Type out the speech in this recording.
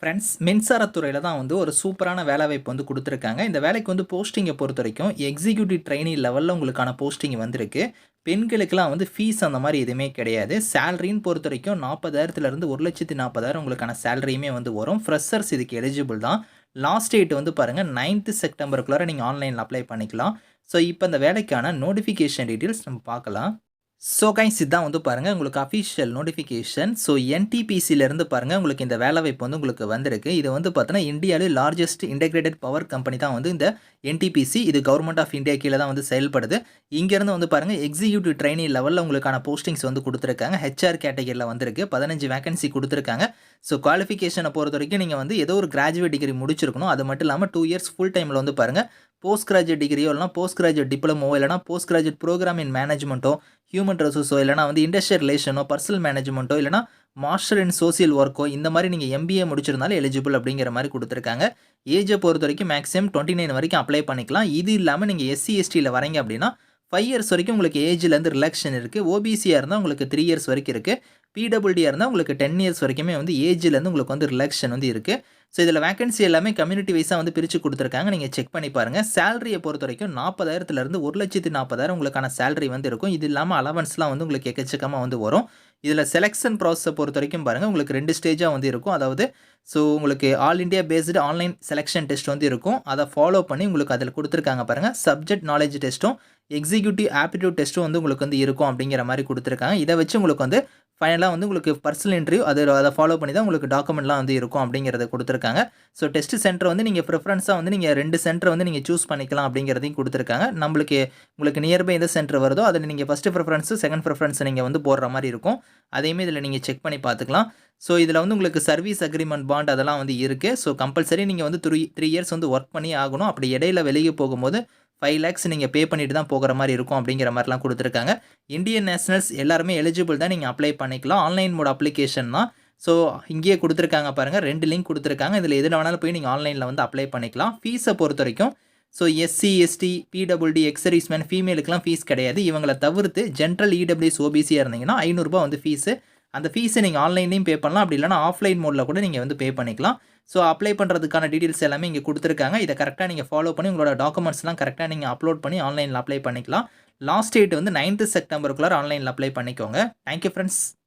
Friends மின்சாரத்துறையில் தான் வந்து ஒரு சூப்பரான வேலைவாய்ப்பு வந்து கொடுத்துருக்காங்க. இந்த வேலைக்கு வந்து போஸ்டிங்கை பொறுத்த வரைக்கும் எக்ஸிக்யூட்டிவ் ட்ரைனிங் லெவலில் உங்களுக்கான போஸ்டிங் வந்திருக்கு. பெண்களுக்கெல்லாம் வந்து ஃபீஸ் அந்த மாதிரி எதுவுமே கிடையாது. சேலரின்னு பொறுத்த வரைக்கும் நாற்பதாயிரத்துலேருந்து ஒரு லட்சத்தி நாற்பதாயிரம் உங்களுக்கான சேலரியுமே வந்து வரும். ஃப்ரெஷர்ஸ் இதுக்கு எலிஜிபிள் தான். லாஸ்ட் டேட் வந்து பாருங்கள் நைன்த்து செப்டம்பருக்குள்ளார நீங்கள் ஆன்லைனில் அப்ளை பண்ணிக்கலாம். ஸோ இப்போ இந்த வேலைக்கான நோட்டிஃபிகேஷன் டீட்டெயில்ஸ் நம்ம பார்க்கலாம். ஸோ கைஸ் இதான் வந்து பாருங்கள் உங்களுக்கு அஃபிஷியல் நோட்டிஃபிகேஷன் ஸோ என்டிபிசியிலேருந்து பாருங்கள் உங்களுக்கு இந்த வேலைவாய்ப்பு வந்து உங்களுக்கு வந்திருக்கு. இது வந்து பார்த்தீங்கன்னா இந்தியாவில் லார்ஜஸ்ட் இன்டெகிரேட்டட் பவர் கம்பெனி தான் வந்து இந்த என்டிபிசி இது கவர்மெண்ட் ஆஃப் இந்தியா கீழே தான் வந்து செயல்படுது. இங்கேருந்து வந்து பாருங்கள் எக்ஸிக்யூட்டிவ் ட்ரைனிங் லெவலில் உங்களுக்கான போஸ்டிங்ஸ் வந்து கொடுத்துருக்காங்க. ஹெச்ஆர் கேட்டகரியில் வந்திருக்கு பதினஞ்சு வேகன்சி கொடுத்துருக்காங்க. ஸோ குவாலிஃபிகேஷனை பொறுத்த வரைக்கும் நீங்கள் வந்து ஏதோ ஒரு கிராஜுவேட் டிகிரி முடிச்சிருக்கணும். அது மட்டும் இல்லாமல் டூ இயர்ஸ் ஃபுல் டைமில் வந்து பாருங்கள் போஸ்ட் கிராஜுவேட் டிகிரியோ இல்லைனா போஸ்ட் கிராஜுவேட் டிப்ளமோ இல்லைனா போஸ்ட் கிராஜுவேட் ப்ரோக்ராம் இன் மேனேஜ்மெண்ட்டோ ஹியூமன் ரிசோர்ஸோ இல்லைனா வந்து இண்டஸ்ட்ரியல் ரிலேஷனோ பர்சனல் மேனேஜ்மெண்ட்டோ இல்லைனா மாஸ்டர் இன் சோசியல் ஒர்க்கோ இந்த மாதிரி நீங்கள் எம்பிஏ முடிச்சிருந்தாலும் எலிஜிபிள் அப்படிங்கிற மாதிரி கொடுத்துருக்காங்க. ஏஜை பொறுத்த வரைக்கும் மேக்ஸிமம் டுவெண்ட்டி நைன் வரைக்கும் அப்ளை பண்ணிக்கலாம். இது இல்லாமல் நீங்கள் எஸ்சி எஸ்டியில் வரீங்க அப்படின்னா ஃபைவ் இயர்ஸ் வரைக்கும் உங்களுக்கு ஏஜ்லேருந்து ரிலாக்ஷன் இருக்குது ஓபிசியாக இருந்தால் உங்களுக்கு த்ரீ இயர்ஸ் வரைக்கும் இருக்குது பிடபிள்யூடியாக இருந்தால் உங்களுக்கு டென் இயர்ஸ் வரைக்குமே வந்து ஏஜ்லேருந்து உங்களுக்கு வந்து ரிலாக்ஷன் வந்து இருக்குது ஸோ இதில் வேகன்சி எல்லாமே கம்யூனிட்டி வைஸாக வந்து பிரித்து கொடுத்துருக்காங்க. நீங்கள் செக் பண்ணி பாருங்கள் சேலரியை பொறுத்த வரைக்கும் நாற்பதாயிரத்துலேருந்து ஒரு லட்சத்து நாற்பதாயிரம் உங்களுக்கான சேலரி வந்து இருக்கும். இது இல்லாமல் அலவன்ஸ்லாம் வந்து உங்களுக்கு எக்கச்சக்கமாக வந்து வரும். இதில் செலெக்ஷன் ப்ராசஸை பொறுத்த வரைக்கும் பாருங்கள் உங்களுக்கு ரெண்டு ஸ்டேஜாக வந்து இருக்கும். அதாவது ஸோ உங்களுக்கு all India based online selection test வந்து இருக்கும். அதை ஃபாலோ பண்ணி உங்களுக்கு அதில் கொடுத்துருக்காங்க பாருங்கள் சப்ஜெக்ட் நாலேஜ் டெஸ்ட்டும் எக்ஸிக்யூட்டிவ் ஆப்டிடியூட் டெஸ்ட்டும் வந்து உங்களுக்கு வந்து இருக்கும் அப்படிங்கிற மாதிரி கொடுத்துருக்காங்க. இதை வச்சு உங்களுக்கு வந்து ஃபைனலாக வந்து உங்களுக்கு பர்சனல் இன்டர்வியூ அது அதை ஃபாலோ பண்ணி தான் உங்களுக்கு டாக்குமெண்ட்லாம் வந்து இருக்கும் அப்படிங்கிறத கொடுத்துருக்காங்க. ஸோ டெஸ்ட் சென்டர் வந்து நீங்கள் ப்ரிஃபரன்ஸாக வந்து நீங்கள் ரெண்டு சென்டர் வந்து நீங்கள் சூஸ் பண்ணிக்கலாம் அப்படிங்கிறதையும் கொடுத்துருக்காங்க. நம்மளுக்கு உங்களுக்கு நியர்பை எந்த சென்டர் வருதோ அதில் நீங்கள் ஃபஸ்ட்டு ப்ரிஃபரன்ஸு செகண்ட் ப்ரிஃபரன்ஸ் நீங்கள் வந்து போடுற மாதிரி இருக்கும். அதையுமே இதில் நீங்கள் செக் பண்ணி பார்த்துக்கலாம். ஸோ இதில் வந்து உங்களுக்கு சர்வீஸ் அக்ரிமெண்ட் பாண்ட் அதெல்லாம் வந்து இருக்குது ஸோ கம்பல்சரி நீங்கள் வந்து த்ரீ த்ரீ இயர்ஸ் வந்து ஒர்க் பண்ணி ஆகணும். அப்படி இடையில வெளியே போகும்போது ஃபைவ் லேக்ஸ் நீங்கள் பே பண்ணிட்டு தான் போகிற மாதிரி இருக்கும் அப்படிங்கிற மாதிரிலாம் கொடுத்துருக்காங்க. இந்தியன் நேஷனல்ஸ் எல்லாருமே எலிஜிபிள் தான் நீங்கள் அப்ளை பண்ணிக்கலாம். ஆன்லைன் மோட் அப்ளிகேஷன் தான். ஸோ இங்கேயே கொடுத்துருக்காங்க பாருங்கள் ரெண்டு லிங்க் கொடுத்துருக்காங்க. இதில் எதில் வேணாலும் போய் நீங்கள் ஆன்லைனில் வந்து அப்ளை பண்ணிக்கலாம். ஃபீஸை பொறுத்த வரைக்கும் so SC ST PWD ex servicemen ஃபீமேலுக்குலாம் fees கிடையாது. இவங்களை தவிர்த்து ஜென்ரல் இடபிள்யூஎஸ் ஓபிசியாக இருந்தீங்கன்னா ஐநூறுரூபா வந்து ஃபீஸு அந்த ஃபீஸை நீங்கள் ஆன்லைன்லேயும் பே பண்ணலாம். அப்படி இல்லைனா ஆஃப்லைன் மோடில் கூட நீங்கள் வந்து பே பண்ணிக்கலாம். ஸோ அப்ளை பண்ணுறதுக்கான டீட்டெயில்ஸ் எல்லாமே இங்கே கொடுத்துருக்காங்க. இதை கரெக்டாக நீங்கள் ஃபாலோ பண்ணி உங்களோட டாக்குமெண்ட்ஸ்லாம் கரெக்டாக நீங்கள் அப்லோட் பண்ணி ஆன்லைனில் அப்ளை பண்ணிக்கலாம். லாஸ்ட் டேட் வந்து நைன்த்து செப்டம்பருக்குள்ளார ஆன்லைனில் அப்ளை பண்ணிக்கோங்க. Thank you friends